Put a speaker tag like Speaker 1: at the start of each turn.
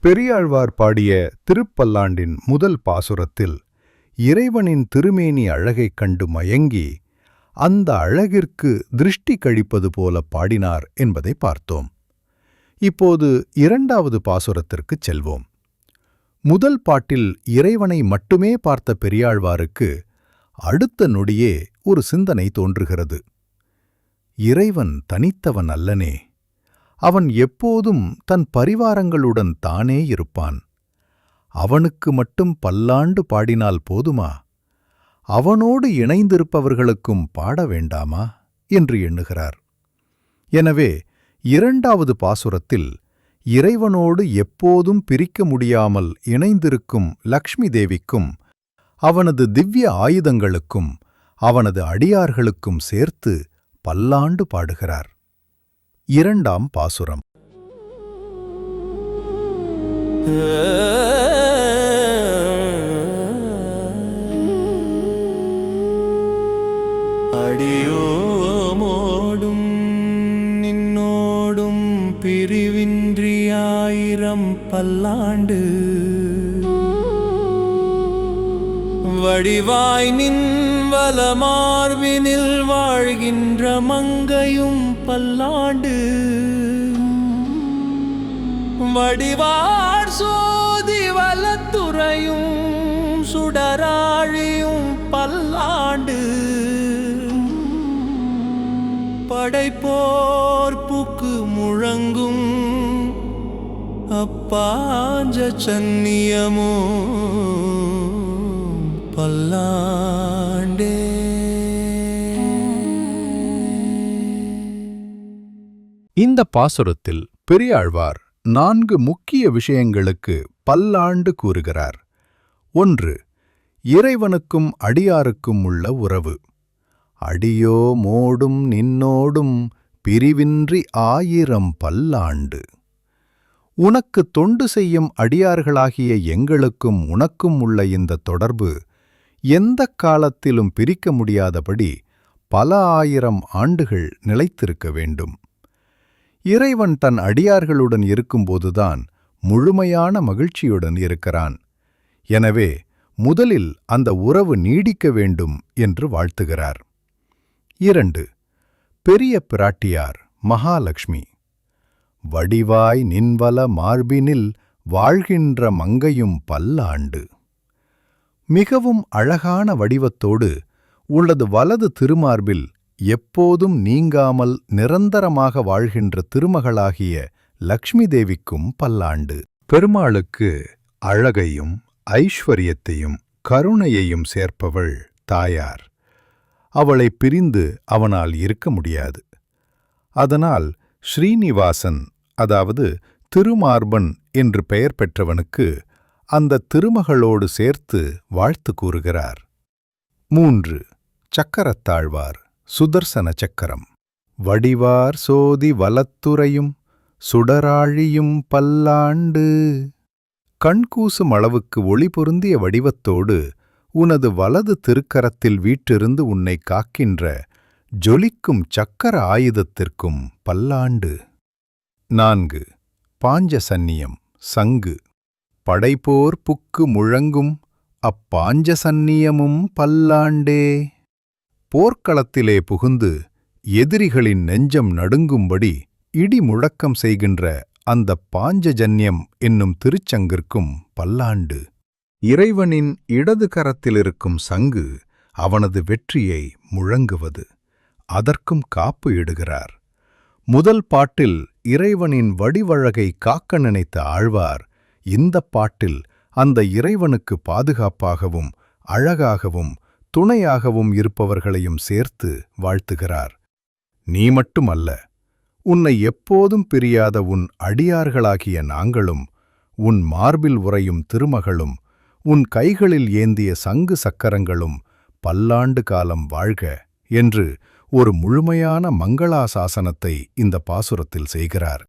Speaker 1: பெரியாழ்வார் பாடிய திருப்பல்லாண்டின் முதல் பாசுரத்தில் இறைவனின் திருமேனி அழகைக் கண்டு மயங்கி அந்த அழகிற்கு திருஷ்டி கழிப்பது போல பாடினார் என்பதை பார்த்தோம். இப்போது இரண்டாவது பாசுரத்திற்குச் செல்வோம். முதல் பாட்டில் இறைவனை மட்டுமே பார்த்த பெரியாழ்வாருக்கு அடுத்த நொடியே ஒரு சிந்தனை தோன்றுகிறது. இறைவன் தனித்தவன் அல்லனே அவன் எப்போதும் தன் பரிவாரங்களுடன் தானே இருப்பான். அவனுக்கு மட்டும் பல்லாண்டு பாடினால் போதுமா? அவனோடு இணைந்திருப்பவர்களுக்கும் பாட வேண்டாமா? என்று எண்ணுகிறார். எனவே இரண்டாவது பாசுரத்தில் இறைவனோடு எப்போதும் பிரிக்க முடியாமல் இணைந்திருக்கும் லக்ஷ்மி தேவிக்கும் அவனது திவ்ய ஆயுதங்களுக்கும் அவனது அடியார்களுக்கும் சேர்த்து பல்லாண்டு பாடுகிறார் இரண்டாம் பாசுரம்
Speaker 2: Yeah. பிரிவின்றி ஆயிரம் பல்லாண்டு. வடிவாய் நின் வலமார்பினில் வாழ்கின்ற மங்கையும் பல்லாண்டு. வடிவார் சோதி வலத்துறையும் சுடராழியும் பல்லாண்டு. படைப்போ படைப்போர்ப்புக்கு முழங்கும் அப்பாஞ்ச சன்னியமோ பல்லாண்டே.
Speaker 1: இந்த பாசுரத்தில் பெரியாழ்வார் நான்கு முக்கிய விஷயங்களுக்கு பல்லாண்டு கூறுகிறார். ஒன்று இறைவனுக்கும் அடியாருக்கும் உள்ள உறவு. அடியோ மோடும் நின்னோடும் பிரிவின்றி ஆயிரம் பல்லாண்டு. உனக்கு தொண்டு செய்யும் அடியார்களாகிய எங்களுக்கும் உனக்கும் உள்ள இந்த தொடர்பு எந்தக் காலத்திலும் பிரிக்க முடியாதபடி பல ஆயிரம் ஆண்டுகள் நிலைத்திருக்க வேண்டும். இறைவன் தன் அடியார்களுடன் இருக்கும்போதுதான் முழுமையான மகிழ்ச்சியுடன் இருக்கிறான். எனவே முதலில் அந்த உறவு நீடிக்க வேண்டும் என்று வாழ்த்துகிறார். இரண்டு பெரிய பிராட்டியார் மகாலட்சுமி வடிவாய் நின்வல மார்பினில் வாழ்கின்ற மங்கையும் பல்லாண்டு. மிகவும் அழகான வடிவத்தோடு உள்ளது வலது திருமார்பில் எப்போதும் நீங்காமல் நிரந்தரமாக வாழ்கின்ற திருமகளாகிய லக்ஷ்மி தேவிக்கும் பல்லாண்டு. பெருமாளுக்கு அழகையும் ஐஸ்வரியத்தையும் கருணையையும் சேர்ப்பவள் தாயார். அவளை பிரிந்து அவனால் இருக்க முடியாது. அதனால் ஸ்ரீனிவாசன் அதாவது திருமார்பன் என்று பெயர் பெற்றவனுக்கு அந்த திருமகளோடு சேர்த்து வாழ்த்து கூறுகிறார். மூன்று. சக்கரத்தாழ்வார் சுதர்சன சக்கரம். வடிவார் சோதி வலத்துறையும் சுடராழியும் பல்லாண்டு. கண்கூசும் அளவுக்கு ஒளி பொருந்திய வடிவத்தோடு உனது வலது திருக்கரத்தில் வீற்றிருந்து உன்னை காக்கின்ற ஜொலிக்கும் சக்கர ஆயுதத்திற்கும் பல்லாண்டு. நான்கு. பாஞ்சசன்னியம் சங்கு. படைப்போர் புக்கு முழங்கும் அப்பாஞ்சசன்னியமும் பல்லாண்டே. போர்க்களத்திலே புகுந்து எதிரிகளின் நெஞ்சம் நடுங்கும்படி இடி முழக்கம் செய்கின்ற அந்த பாஞ்சஜன்யம் என்னும் திருச்சங்கிற்கும் பல்லாண்டு. இறைவனின் இடது கரத்திலிருக்கும் சங்கு அவனது வெற்றியை முழங்குவது. அதற்கும் காப்பு இடுகிறார். முதல் பாட்டில் இறைவனின் வடிவழகை காக்க நினைத்த ஆழ்வார் இந்தப் பாட்டில் அந்த இறைவனுக்கு பாதுகாப்பாகவும் அழகாகவும் துணையாகவும் இருப்பவர்களையும் சேர்த்து வாழ்த்துகிறார். நீ மட்டுமல்ல உன்னை எப்போதும் பிரியாத உன் அடியார்களாகிய நாங்களும் உன் மார்பில் உறையும் திருமகளும் உன் கைகளில் ஏந்திய சங்கு சக்கரங்களும் பல்லாண்டு காலம் வாழ்க என்று ஒரு முழுமையான மங்களாசாசனத்தை இந்த பாசுரத்தில் செய்கிறார்.